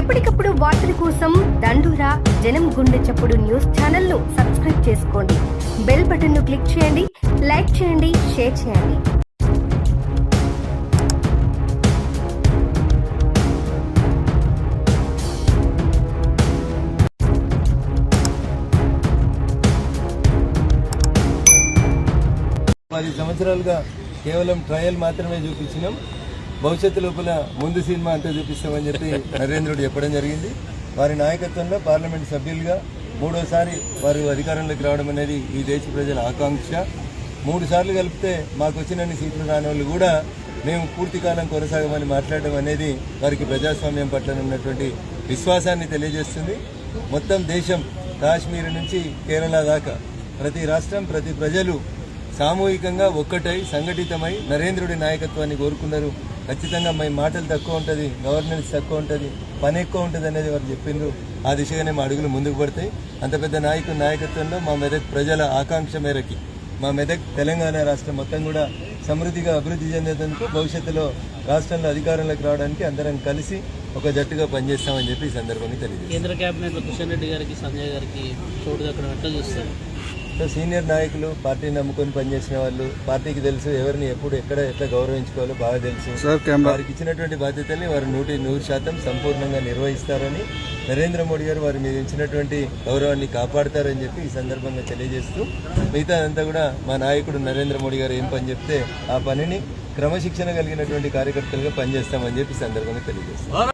ఎప్పటికప్పుడు వార్తల కోసం దండూరా జనం గుండె చప్పుడు న్యూస్ ఛానల్ను సబ్స్క్రైబ్ చేసుకోండి. బెల్ బటన్ను క్లిక్ చేయండి లైక్ చేయండి షేర్ చేయండి. పది సంవత్సరాలుగా కేవలం ట్రయల్ మాత్రమే చూపించినాం. భవిష్యత్తు లోపల ముందు సినిమా అంతా చూపిస్తామని చెప్పి నరేంద్రుడు చెప్పడం జరిగింది. వారి నాయకత్వంలో పార్లమెంట్ సభ్యులుగా మూడోసారి వారు అధికారంలోకి రావడం అనేది ఈ దేశ ప్రజల ఆకాంక్ష. మూడు సార్లు కలిపితే మాకు వచ్చినన్ని సీట్లు రాని వాళ్ళు కూడా మేము పూర్తి కాలం కొనసాగమని మాట్లాడడం అనేది వారికి ప్రజాస్వామ్యం పట్ల ఉన్నటువంటి విశ్వాసాన్ని తెలియజేస్తుంది. మొత్తం దేశం కాశ్మీర్ నుంచి కేరళ దాకా ప్రతి రాష్ట్రం ప్రతి ప్రజలు సామూహికంగా ఒక్కటై సంఘటితమై నరేంద్రుడి నాయకత్వాన్ని కోరుకున్నారు ఖచ్చితంగా మీ మాటలు తక్కువ ఉంటుంది గవర్నెన్స్ తక్కువ ఉంటుంది పని ఎక్కువ ఉంటుంది అనేది వారు చెప్పిండ్రు. ఆ దిశగానే మా అడుగులు ముందుకు పడతాయి. అంత పెద్ద నాయకుడు నాయకత్వంలో మా మెదక్ ప్రజల ఆకాంక్ష మేరకి మా మెదక్ తెలంగాణ రాష్ట్రం మొత్తం కూడా సమృద్ధిగా అభివృద్ధి చెందేందుకు భవిష్యత్తులో రాష్ట్రంలో అధికారంలోకి రావడానికి అందరం కలిసి ఒక జట్టుగా పనిచేస్తామని చెప్పి ఈ సందర్భంగా తెలియజేస్తాం కేంద్ర కేబినెట్లో కిషన్ రెడ్డి గారికి సంజయ్ గారికి చోటు దక్కడం ఎట్లా చూస్తారు? సో సీనియర్ నాయకులు పార్టీని నమ్ముకొని పనిచేసిన వాళ్ళు పార్టీకి తెలుసు ఎవరిని ఎప్పుడు ఎక్కడ ఎట్లా గౌరవించుకోవాలో బాగా తెలుసు. వారికి ఇచ్చినటువంటి బాధ్యతల్ని వారు నూటి నూరు శాతం సంపూర్ణంగా నిర్వహిస్తారని నరేంద్ర మోడీ గారు వారి మీద ఇచ్చినటువంటి గౌరవాన్ని కాపాడతారని చెప్పి ఈ సందర్భంగా తెలియజేస్తూ మిగతా అంతా కూడా మా నాయకుడు నరేంద్ర మోడీ గారు ఏం పని చెప్తే ఆ పనిని క్రమశిక్షణ కలిగినటువంటి కార్యకర్తలుగా పనిచేస్తామని చెప్పి ఈ సందర్భంగా తెలియజేస్తాం.